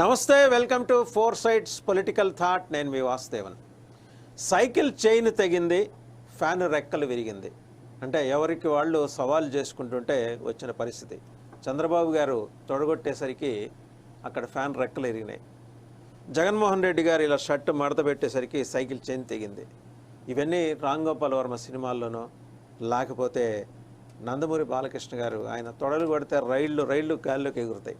నమస్తే welcome to four sides political thought. నేను మీ వాసుదేవన్. సైకిల్ చైన్ తెగింది ఫ్యాన్ రెక్కలు విరిగింది. అంటే ఎవరికి వాళ్ళు సవాల్ చేసుకుంటుంటే వచ్చిన పరిస్థితి. చంద్రబాబు గారు తొడగొట్టేసరికి అక్కడ ఫ్యాన్ రెక్కలు విరిగినాయి. జగన్మోహన్ రెడ్డి గారు ఇలా షర్ట్ మడత పెట్టేసరికి సైకిల్ చైన్ తెగింది. ఇవన్నీ రామ్ గోపాల్ వర్మ సినిమాల్లోనో లేకపోతే నందమూరి బాలకృష్ణ గారు ఆయన తొడలు కొడితే రైళ్ళు రైళ్ళు గాల్లోకి ఎగురుతాయి.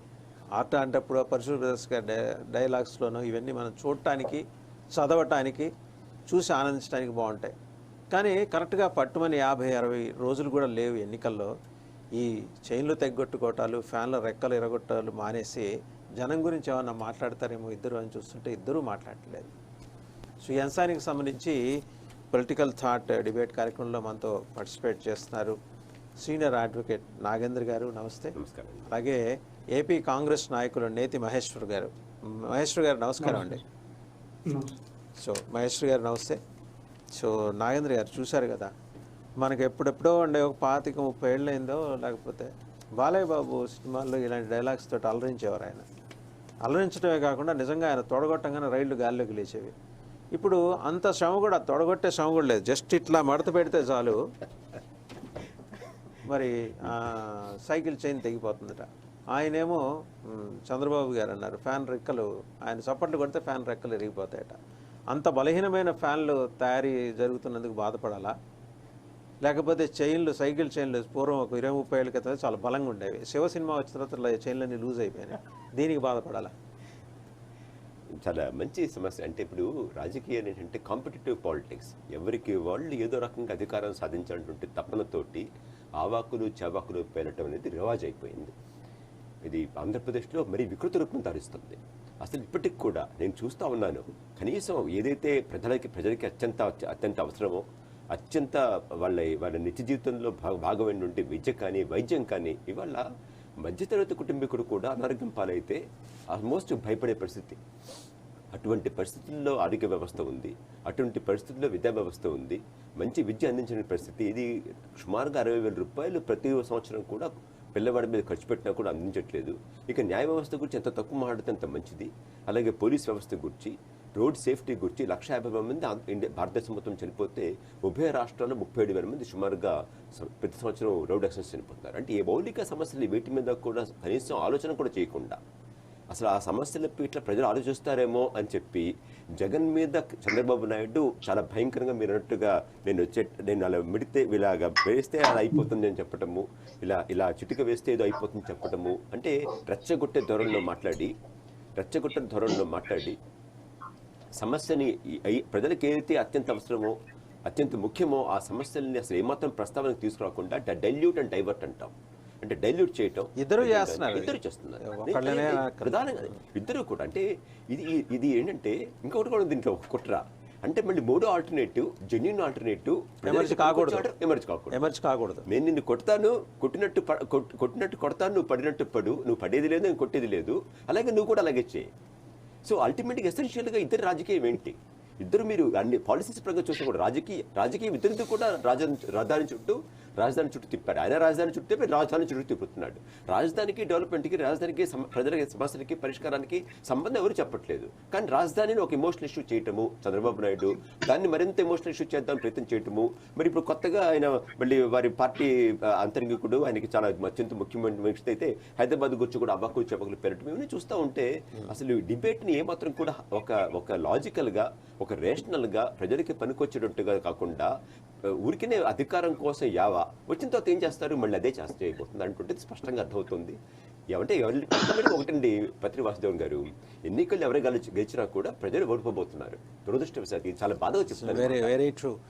ఆట అంటప్పుడు పరిశుభ్ర బ్రదర్స్ గారి డై- డైలాగ్స్లోనూ ఇవన్నీ మనం చూడటానికి చదవటానికి చూసి ఆనందించడానికి బాగుంటాయి. కానీ కరెక్ట్గా పట్టుమని యాభై అరవై రోజులు కూడా లేవు ఎన్నికల్లో. ఈ చైన్లు తెగ్గొట్టుకోవటాలు ఫ్యాన్ల రెక్కలు ఎరగొట్టాలు మానేసి జనం గురించి ఏమన్నా మాట్లాడతారేమో ఇద్దరు అని చూస్తుంటే ఇద్దరూ మాట్లాడట్లేదు. సో ఈ అంశానికి సంబంధించి పొలిటికల్ థాట్ డిబేట్ కార్యక్రమంలో మనతో పార్టిసిపేట్ చేస్తున్నారు. సీనియర్ అడ్వకేట్ నాగేంద్ర గారు నమస్తే. నమస్కారం. అలాగే ఏపీ కాంగ్రెస్ నాయకులు నేతి మహేశ్వర్ గారు. మహేశ్వర్ గారు నమస్కారం అండి. సో మహేశ్వర్ గారు నమస్తే. సో నాగేంద్ర గారు చూశారు కదా. మనకి ఎప్పుడెప్పుడో ఉండే ఒక పాతిక ముప్పై ఏళ్ళు అయిందో లేకపోతే బాలయ్య బాబు సినిమాల్లో ఇలాంటి డైలాగ్స్ తోటి అలరించేవారు ఆయన. అలరించడమే కాకుండా నిజంగా ఆయన తొడగొట్టంగానే రైళ్ళు గాల్లోకి లేచేవి. ఇప్పుడు అంత శ్రమ కూడా తొడగొట్టే శ్రమ కూడా లేదు. జస్ట్ ఇట్లా మడత పెడితే చాలు. మరి సైకిల్ చైన్ తెగిపోతుందట. ఆయనేమో చంద్రబాబు గారు అన్నారు ఫ్యాన్ రెక్కలు. ఆయన చప్పట్లు కొడితే ఫ్యాన్ రెక్కలు ఎరిగిపోతాయట అంత బలహీనమైన ఫ్యాన్లు తయారీ జరుగుతున్నందుకు బాధపడాలా? లేకపోతే చైన్లు సైకిల్ చైన్లు పూర్వం ఒక ఇరవై ముప్పై ఏళ్ళ క్రితం చాలా బలంగా ఉండేవి. శివ సినిమా వచ్చిన తర్వాత చైన్లన్నీ లూజ్ అయిపోయినాయి. దీనికి బాధపడాలా? చాలా మంచి సమస్య. అంటే ఇప్పుడు రాజకీయాలు ఏంటంటే కాంపిటేటివ్ పాలిటిక్స్. ఎవరికి వాళ్ళు ఏదో రకంగా అధికారం సాధించాలంటే తపనతోటి ఆవాకులు చవాకులు పేలటం అనేది రివాజ్ అయిపోయింది. ఇది ఆంధ్రప్రదేశ్లో మరీ వికృత రూపం ధరిస్తుంది. అసలు ఇప్పటికి కూడా నేను చూస్తూ ఉన్నాను. కనీసం ఏదైతే ప్రజలకి ప్రజలకి అత్యంత అత్యంత అవసరమో అత్యంత వాళ్ళ వాళ్ళ నిత్య జీవితంలో భాగ భాగమైన ఉంటే విద్య కానీ వైద్యం కానీ ఇవాళ మధ్యతరగతి కుటుంబీకుడు కూడా అనారోగ్యం పాలైతే ఆల్మోస్ట్ భయపడే పరిస్థితి. అటువంటి పరిస్థితుల్లో ఆరోగ్య వ్యవస్థ ఉంది. అటువంటి పరిస్థితుల్లో విద్యా వ్యవస్థ ఉంది. మంచి విద్య అందించిన పరిస్థితి. ఇది సుమారుగా అరవై వేల రూపాయలు ప్రతి సంవత్సరం కూడా పిల్లవాడి మీద ఖర్చు పెట్టినా కూడా అందించట్లేదు. ఇక న్యాయ వ్యవస్థ గురించి ఎంత తక్కువ మాట్లాడితే అంత మంచిది. అలాగే పోలీస్ వ్యవస్థ గురించి రోడ్ సేఫ్టీ గురించి లక్ష యాభై వేల మంది ఇండియా భారతదేశం మొత్తం చనిపోతే ఉభయ రాష్ట్రాల్లో ముప్పై ఏడు వేల మంది సుమారుగా ప్రతి సంవత్సరం రోడ్ యాక్సిడెంట్స్ చనిపోతున్నారు. అంటే ఏ మౌలిక సమస్యలు వీటి మీద కూడా కనీసం ఆలోచన కూడా చేయకుండా అసలు ఆ సమస్యల ఇట్లా ప్రజలు ఆలోచిస్తారేమో అని చెప్పి జగన్ మీద చంద్రబాబు నాయుడు చాలా భయంకరంగా మీరు అన్నట్టుగా నేను వచ్చే నేను అలా మిడితే ఇలాగా వేస్తే అలా అయిపోతుంది అని చెప్పటము ఇలా ఇలా చిటిక వేస్తే ఏదో అయిపోతుంది చెప్పటము అంటే రెచ్చగొట్టే ధోరణిలో మాట్లాడి రెచ్చగొట్టే ధోరణిలో మాట్లాడి సమస్యని ప్రజలకు ఏదైతే అత్యంత అవసరమో అత్యంత ముఖ్యమో ఆ సమస్యల్ని అసలు ఏమాత్రం ప్రస్తావనకు తీసుకురాకుండా డైల్యూట్ అండ్ డైవర్ట్ అంటాం. అంటే డైల్యూట్ చేయటం ఇద్దరూ చేస్తున్నారు. ఇద్దరు చేస్తున్నారు. ప్రధానంగా ఇద్దరు కూడా అంటే ఇది ఇది ఏంటంటే ఇంకొకటి కూడా దీంట్లో కుట్ర. అంటే మళ్ళీ మూడో ఆల్టర్నేటివ్ జెన్యున్ ఆల్టర్నేటివ్ ఎమర్జీ కాకూడదు. ఎమర్జీ కాకూడదు. ఎమర్జ్ కాకూడదు. నేను నిన్ను కొడతాను కొట్టినట్టు కొట్టినట్టు కొడతాను నువ్వు పడినట్టు పడు నువ్వు పడేది లేదు నేను కొట్టేది లేదు. అలాగే నువ్వు కూడా అలాగే చేయి. సో అల్టిమేట్గా ఎసెన్షియల్గా ఇద్దరు రాజకీయం ఏంటి? ఇద్దరు మీరు అన్ని పాలసీస్ ప్రకారం చూస్తే కూడా రాజకీయ రాజకీయం ఇద్దరితో కూడా రాజధాని చుట్టూ రాజధాని చుట్టూ తిప్పాడు. ఆయన రాజధాని చుట్టూ తిప్పి రాజధాని చుట్టూ తిప్పుతున్నాడు. రాజధానికి డెవలప్మెంట్కి రాజధానికి ప్రజల సమస్యలకి పరిష్కారానికి సంబంధం ఎవరు చెప్పట్లేదు. కానీ రాజధానిని ఒక ఇమోషనల్ ఇష్యూ చేయటము చంద్రబాబు నాయుడు దాన్ని మరింత ఇమోషనల్ ఇష్యూ చేద్దాం ప్రయత్నం చేయటము మరి ఇప్పుడు కొత్తగా ఆయన మళ్ళీ వారి పార్టీ ఆ, అంతరంగికుడు ఆయనకి చాలా అత్యంత ముఖ్యమైన వ్యక్తి అయితే హైదరాబాద్ గురించి కూడా అవ్వకు చెప్పకలు పెరటం ఇవన్నీ చూస్తూ ఉంటే అసలు డిబేట్ని ఏమాత్రం కూడా ఒక ఒక లాజికల్గా ఒక రేషనల్గా ప్రజలకి పనికొచ్చేటట్టుగా కాకుండా ఊరికినే అధికారం కోసం యావా వచ్చిన తర్వాత ఏం చేస్తారు? మళ్ళీ అదే చేస్తే చేయబోతుంది అంటుంటే స్పష్టంగా అర్థమవుతుంది. ఏమంటే ఎవరి ఒకటండి పత్రి వాసుదేవన్ గారు ఎన్నికలు ఎవరు గెలిచి గెలిచినా కూడా ప్రజలు ఓడిపోబోతున్నారు. దురదృష్టవశాత్తు ఇది చాలా బాధగా చెప్తున్నారు వెరీ వెరీ ట్రూ